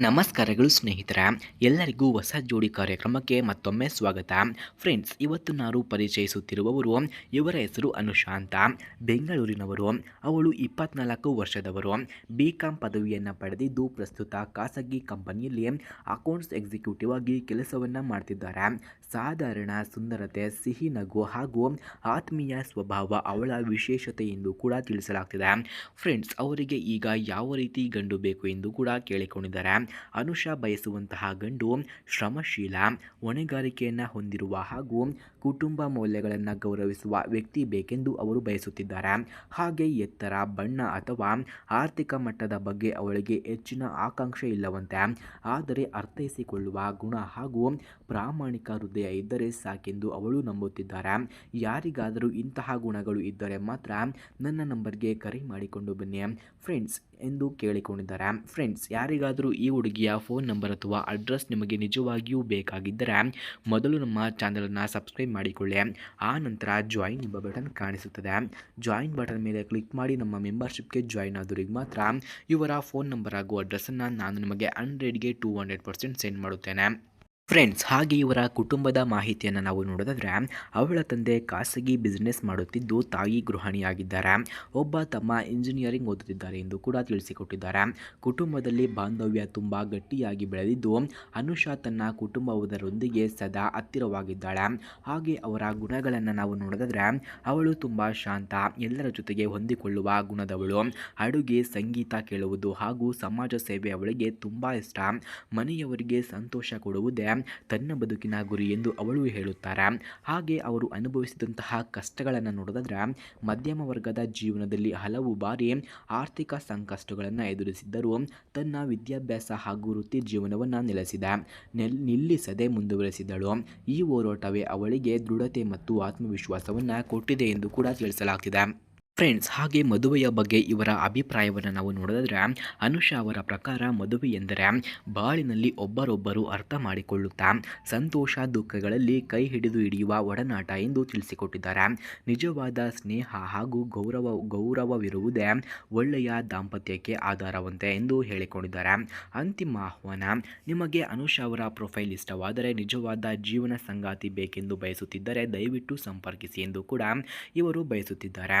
ನಮಸ್ಕಾರಗಳು ಸ್ನೇಹಿತರ, ಎಲ್ಲರಿಗೂ ಹೊಸ ಜೋಡಿ ಕಾರ್ಯಕ್ರಮಕ್ಕೆ ಮತ್ತೊಮ್ಮೆ ಸ್ವಾಗತ. ಫ್ರೆಂಡ್ಸ್ ಇವತ್ತು ನಾನು ಪರಿಚಯಿಸುತ್ತಿರುವವರು ಇವರ ಹೆಸರು ಅನುಶಾಂತ ಬೆಂಗಳೂರಿನವರು. ಅವಳು ಇಪ್ಪತ್ನಾಲ್ಕು ವರ್ಷದವರು. ಬಿ ಕಾಂ ಪದವಿಯನ್ನು ಪಡೆದಿದ್ದು ಪ್ರಸ್ತುತ ಖಾಸಗಿ ಕಂಪನಿಯಲ್ಲಿ ಅಕೌಂಟ್ಸ್ ಎಕ್ಸಿಕ್ಯೂಟಿವ್ ಆಗಿ ಕೆಲಸವನ್ನು ಮಾಡ್ತಿದ್ದಾರೆ. ಸಾಧಾರಣ ಸುಂದರತೆ, ಸಿಹಿ ನಗು ಹಾಗೂ ಆತ್ಮೀಯ ಸ್ವಭಾವ ಅವಳ ವಿಶೇಷತೆ ಎಂದು ಕೂಡ ತಿಳಿಸಲಾಗ್ತಿದೆ. ಫ್ರೆಂಡ್ಸ್ ಅವರಿಗೆ ಈಗ ಯಾವ ರೀತಿ ಗಂಡು ಬೇಕು ಎಂದು ಕೂಡ ಕೇಳಿಕೊಂಡಿದ್ದಾರೆ. ಅನುಷಾ ಬಯಸುವಂತಹ ಗಂಡು ಶ್ರಮಶೀಲ, ಹೊಣೆಗಾರಿಕೆಯನ್ನು ಹೊಂದಿರುವ ಹಾಗೂ ಕುಟುಂಬ ಮೌಲ್ಯಗಳನ್ನು ಗೌರವಿಸುವ ವ್ಯಕ್ತಿ ಬೇಕೆಂದು ಅವರು ಬಯಸುತ್ತಿದ್ದಾರೆ. ಹಾಗೆ ಎತ್ತರ, ಬಣ್ಣ ಅಥವಾ ಆರ್ಥಿಕ ಮಟ್ಟದ ಬಗ್ಗೆ ಅವಳಿಗೆ ಹೆಚ್ಚಿನ ಆಕಾಂಕ್ಷೆ ಇಲ್ಲವಂತೆ. ಆದರೆ ಅರ್ಥೈಸಿಕೊಳ್ಳುವ ಗುಣ ಹಾಗೂ ಪ್ರಾಮಾಣಿಕ ಹೃದಯ ಇದ್ದರೆ ಸಾಕೆಂದು ಅವಳು ನಂಬುತ್ತಿದ್ದಾರೆ. ಯಾರಿಗಾದರೂ ಇಂತಹ ಗುಣಗಳು ಇದ್ದರೆ ಮಾತ್ರ ನನ್ನ ನಂಬರ್ಗೆ ಕರೆ ಮಾಡಿಕೊಂಡು ಬನ್ನಿ ಫ್ರೆಂಡ್ಸ್ ಎಂದು ಕೇಳಿಕೊಂಡಿದ್ದಾರೆ. ಫ್ರೆಂಡ್ಸ್ ಯಾರಿಗಾದರೂ ಈ ಹುಡುಗಿಯ ಫೋನ್ ನಂಬರ್ ಅಥವಾ ಅಡ್ರೆಸ್ ನಿಮಗೆ ನಿಜವಾಗಿಯೂ ಬೇಕಾಗಿದ್ದರೆ ಮೊದಲು ನಮ್ಮ ಚಾನಲನ್ನು ಸಬ್ಸ್ಕ್ರೈಬ್ ಮಾಡಿಕೊಳ್ಳಿ. ಆ ನಂತರ ಜಾಯಿನ್ ಎಂಬ ಬಟನ್ ಕಾಣಿಸುತ್ತದೆ. ಜಾಯಿನ್ ಬಟನ್ ಮೇಲೆ ಕ್ಲಿಕ್ ಮಾಡಿ ನಮ್ಮ ಮೆಂಬರ್ಶಿಪ್ಗೆ ಜಾಯಿನ್ ಆದವರಿಗೆ ಮಾತ್ರ ಇವರ ಫೋನ್ ನಂಬರ್ ಹಾಗೂ ಅಡ್ರೆಸ್ಸನ್ನು ನಾನು ನಿಮಗೆ ಹಂಡ್ರೆಡ್ಗೆ ಟೂ ಹಂಡ್ರೆಡ್ ಪರ್ಸೆಂಟ್ ಸೆಂಡ್ ಮಾಡುತ್ತೇನೆ. ಫ್ರೆಂಡ್ಸ್ ಹಾಗೆ ಇವರ ಕುಟುಂಬದ ಮಾಹಿತಿಯನ್ನು ನಾವು ನೋಡೋದಾದರೆ, ಅವಳ ತಂದೆ ಖಾಸಗಿ ಬಿಸ್ನೆಸ್ ಮಾಡುತ್ತಿದ್ದು ತಾಯಿ ಗೃಹಿಣಿಯಾಗಿದ್ದಾರೆ. ಒಬ್ಬ ತಮ್ಮ ಇಂಜಿನಿಯರಿಂಗ್ ಓದುತ್ತಿದ್ದಾರೆ ಎಂದು ಕೂಡ ತಿಳಿಸಿಕೊಟ್ಟಿದ್ದಾರೆ. ಕುಟುಂಬದಲ್ಲಿ ಬಾಂಧವ್ಯ ತುಂಬ ಗಟ್ಟಿಯಾಗಿ ಬೆಳೆದಿದ್ದು, ಅನುಷಾ ತನ್ನ ಕುಟುಂಬವದರೊಂದಿಗೆ ಸದಾ ಹತ್ತಿರವಾಗಿದ್ದಾಳೆ. ಹಾಗೆ ಅವರ ಗುಣಗಳನ್ನು ನಾವು ನೋಡೋದಾದರೆ, ಅವಳು ತುಂಬ ಶಾಂತ, ಎಲ್ಲರ ಜೊತೆಗೆ ಹೊಂದಿಕೊಳ್ಳುವ ಗುಣದವಳು. ಅಡುಗೆ, ಸಂಗೀತ ಕೇಳುವುದು ಹಾಗೂ ಸಮಾಜ ಸೇವೆ ಅವಳಿಗೆ ತುಂಬ ಇಷ್ಟ. ಮನೆಯವರಿಗೆ ಸಂತೋಷ ಕೊಡುವುದೇ ತನ್ನ ಬದುಕಿನ ಗುರಿ ಎಂದು ಅವಳು ಹೇಳುತ್ತಾರೆ. ಹಾಗೆ ಅವರು ಅನುಭವಿಸಿದಂತಹ ಕಷ್ಟಗಳನ್ನು ನೋಡೋದಾದ್ರೆ ಮಧ್ಯಮ ವರ್ಗದ ಜೀವನದಲ್ಲಿ ಹಲವು ಬಾರಿ ಆರ್ಥಿಕ ಸಂಕಷ್ಟಗಳನ್ನು ಎದುರಿಸಿದ್ದರೂ ತನ್ನ ವಿದ್ಯಾಭ್ಯಾಸ ಹಾಗೂ ವೃತ್ತಿ ಜೀವನವನ್ನು ನೆಲೆಸಿದ. ನೆಲ್, ನಿಲ್ಲಿಸದೆ ಮುಂದುವರೆಸಿದಳು. ಈ ಹೋರಾಟವೇ ಅವಳಿಗೆ ದೃಢತೆ ಮತ್ತು ಆತ್ಮವಿಶ್ವಾಸವನ್ನು ಕೊಟ್ಟಿದೆ ಎಂದು ಕೂಡ ತಿಳಿಸಲಾಗ್ತಿದೆ. ಫ್ರೆಂಡ್ಸ್ ಹಾಗೆ ಮದುವೆಯ ಬಗ್ಗೆ ಇವರ ಅಭಿಪ್ರಾಯವನ್ನು ನಾವು ನೋಡಿದ್ರೆ, ಅನುಷಾ ಅವರ ಪ್ರಕಾರ ಮದುವೆ ಎಂದರೆ ಬಾಳಿನಲ್ಲಿ ಒಬ್ಬರೊಬ್ಬರು ಅರ್ಥ ಮಾಡಿಕೊಳ್ಳುತ್ತಾ, ಸಂತೋಷ, ದುಃಖಗಳಲ್ಲಿ ಕೈ ಹಿಡಿದು ಹಿಡಿಯುವ ಒಡನಾಟ ಎಂದು ತಿಳಿಸಿಕೊಟ್ಟಿದ್ದಾರೆ. ನಿಜವಾದ ಸ್ನೇಹ ಹಾಗೂ ಗೌರವ, ಗೌರವವಿರುವುದೇ ಒಳ್ಳೆಯ ದಾಂಪತ್ಯಕ್ಕೆ ಆಧಾರವಂತೆ ಎಂದು ಹೇಳಿಕೊಂಡಿದ್ದಾರೆ. ಅಂತಿಮ ಆಹ್ವಾನ, ನಿಮಗೆ ಅನುಷಾ ಅವರ ಪ್ರೊಫೈಲ್ ಇಷ್ಟವಾದರೆ ನಿಜವಾದ ಜೀವನ ಸಂಗಾತಿ ಬೇಕೆಂದು ಬಯಸುತ್ತಿದ್ದರೆ ದಯವಿಟ್ಟು ಸಂಪರ್ಕಿಸಿ ಎಂದು ಕೂಡ ಇವರು ಬಯಸುತ್ತಿದ್ದಾರೆ.